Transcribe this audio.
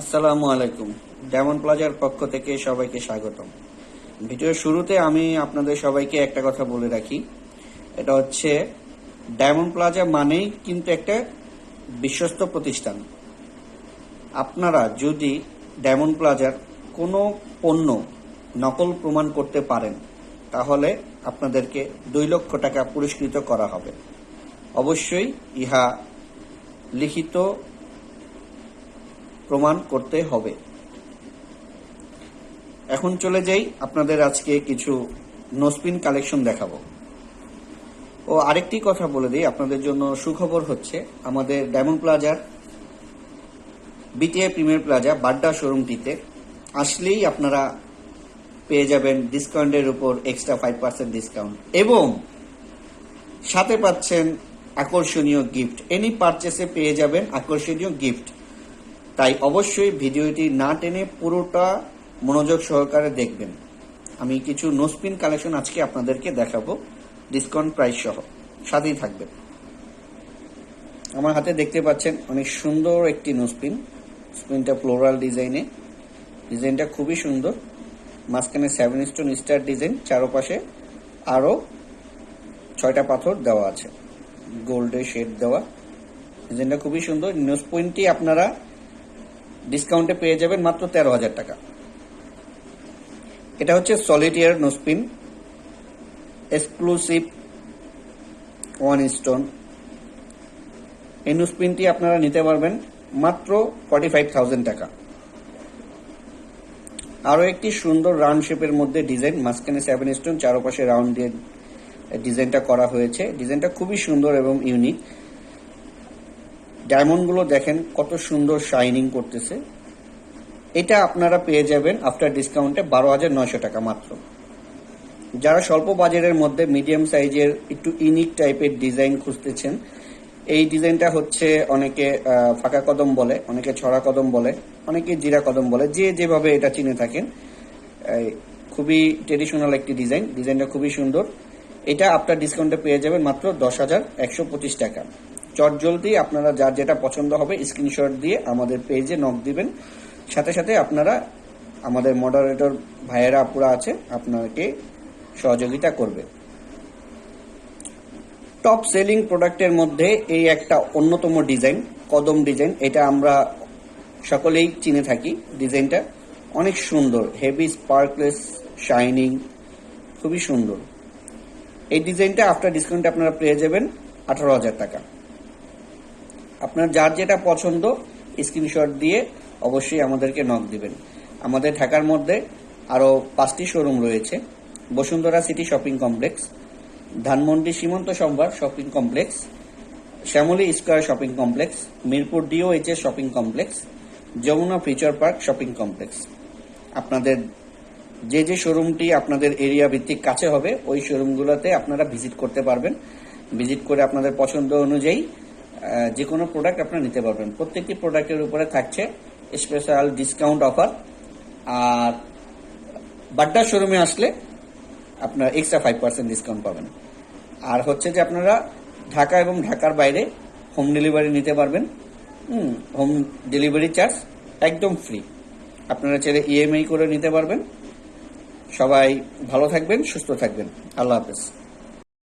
আসসালামু আলাইকুম। ডায়মন্ড প্লাজার পক্ষ থেকে সবাইকে স্বাগতম। ভিডিওর শুরুতে আমি আপনাদের সবাইকে একটা কথা বলে রাখি। এটা হচ্ছে, ডায়মন্ড প্লাজা মানেই কিন্তু একটা বিশ্বস্ত প্রতিষ্ঠান। আপনারা যদি ডায়মন্ড প্লাজার কোনো পণ্য নকল প্রমাণ করতে পারেন, তাহলে আপনাদেরকে দুই লক্ষ টাকা পুরস্কৃত করা হবে। অবশ্যই ইহা লিখিত প্রমাণ করতে হবে। এখন চলে যাই আপনাদের আজকে কিছু নোসপিন কালেকশন দেখাবো। ও আরেকটি কথা বলে দিই, আপনাদের জন্য সুখবর হচ্ছে, আমাদের ডায়মন্ড প্লাজার বিটিআই প্রিমিয়ার প্লাজা বাড্ডা শোরুমটিতে আসলেই আপনারা পেয়ে যাবেন ডিসকাউন্টের উপর এক্সট্রা ফাইভ পার্সেন্ট ডিসকাউন্ট এবং সাথে পাচ্ছেন আকর্ষণীয় গিফট এনি পারচেসে পেয়ে যাবেন আকর্ষণীয় গিফট তাই অবশ্যই ভিডিওটি না টেনে পুরোটা মনোযোগ সহকারে দেখবেন। আমি কিছু নোসপিন কালেকশন আজকে আপনাদেরকে দেখাবো, ডিসকাউন্ট প্রাইস সহ। সাথেই থাকবেন। আমার হাতে দেখতে পাচ্ছেন অনেক সুন্দর একটি নোসপিন স্পিনটা ফ্লোরাল ডিজাইনে। ডিজাইনটা খুবই সুন্দর। মাঝখানে সেভেন স্টোন স্টার ডিজাইন, চারপাশে আরও ছয়টা পাথর দেওয়া আছে। গোল্ডে শেড দেওয়া। ডিজাইনটা খুবই সুন্দর। নিউজ পয়েন্টটি আপনারা ডিসকাউন্টে পেয়ে যাবেন মাত্র তেরো হাজার টাকা। এটা হচ্ছে solitaire nosepin exclusive one stone এই নোসপিনটি আপনারা নিতে পারবেন মাত্র ফর্টি ফাইভ থাউজেন্ড টাকা। আরও একটি সুন্দর রাউন্ড শেপের মধ্যে ডিজাইন মাঝখানে সেভেন স্টোন চারপাশে রাউন্ড দিয়ে ডিজাইনটা করা হয়েছে। ডিজাইনটা খুবই সুন্দর এবং ইউনিক ডায়মন্ডগুলো দেখেন কত সুন্দর শাইনিং করতেছে। এটা আপনারা পেয়ে যাবেন আফটার ডিসকাউন্টে বারো হাজার নয়শো টাকা মাত্র। যারা স্বল্প বাজারের মধ্যে মিডিয়াম সাইজের একটু ইউনিক টাইপের ডিজাইন খুঁজতেছেন, এই ডিজাইনটা হচ্ছে অনেকে ফাঁকা কদম বলে, অনেকে ছড়া কদম বলে, অনেকে জিরা কদম বলে, যে যেভাবে এটা চিনে থাকেন খুবই ট্রেডিশনাল একটি ডিজাইন, ডিজাইনটা খুবই সুন্দর। এটা আপনার ডিসকাউন্টে পেয়ে যাবেন মাত্র দশ হাজার একশো পঁচিশ টাকা। চট জলদি আপনারা যার যেটা পছন্দ হবে স্ক্রিনশট দিয়ে আমাদের পেজে নক দিবেন। সাথে সাথে আপনারা আমাদের মডারেটর ভাইয়েরা আপুরা আছে, আপনাকে সহযোগিতা করবে। টপ সেলিং প্রোডাক্টের মধ্যে এই একটা অন্যতম ডিজাইন কদম ডিজাইন এটা আমরা সকলেই চিনে থাকি ডিজাইনটা অনেক সুন্দর হেভি স্পার্কলেস শাইনিং খুবই সুন্দর। এই ডিজাইনটা আফটার ডিসকাউন্টে আপনারা পেয়ে যাবেন আঠারো হাজার টাকা। আপনার যার যেটা পছন্দ স্ক্রিনশট দিয়ে অবশ্যই আমাদেরকে নক দিবেন। আমাদের ঢাকার মধ্যে আরও পাঁচটি শোরুম রয়েছে। Bashundhara city shopping complex Dhanmondi Simanto Sambhar shopping complex Shyamoli square shopping complex Mirpur DOHS shopping complex Jamuna future park shopping complex আপনাদের যে যে শোরুমটি আপনাদের এরিয়া ভিত্তিক কাছে হবে, ওই শোরুমগুলোতে আপনারা ভিজিট করতে পারবেন। ভিজিট করে আপনাদের পছন্দ অনুযায়ী যে কোনো প্রোডাক্ট আপনারা নিতে পারবেন। প্রত্যেকটি প্রোডাক্টের উপরে থাকছে স্পেশাল ডিসকাউন্ট অফার আর বাড্ডা শোরুমে আসলে আপনার এক্সট্রা ফাইভ পার্সেন্ট ডিসকাউন্ট পাবেন। আর হচ্ছে যে আপনারা ঢাকা এবং ঢাকার বাইরে হোম ডেলিভারি নিতে পারবেন। হুম ডেলিভারি চার্জ একদম ফ্রি আপনারা চাইলে ইএমআই করে নিতে পারবেন। সবাই ভালো থাকবেন, সুস্থ থাকবেন। আল্লাহ হাফেজ।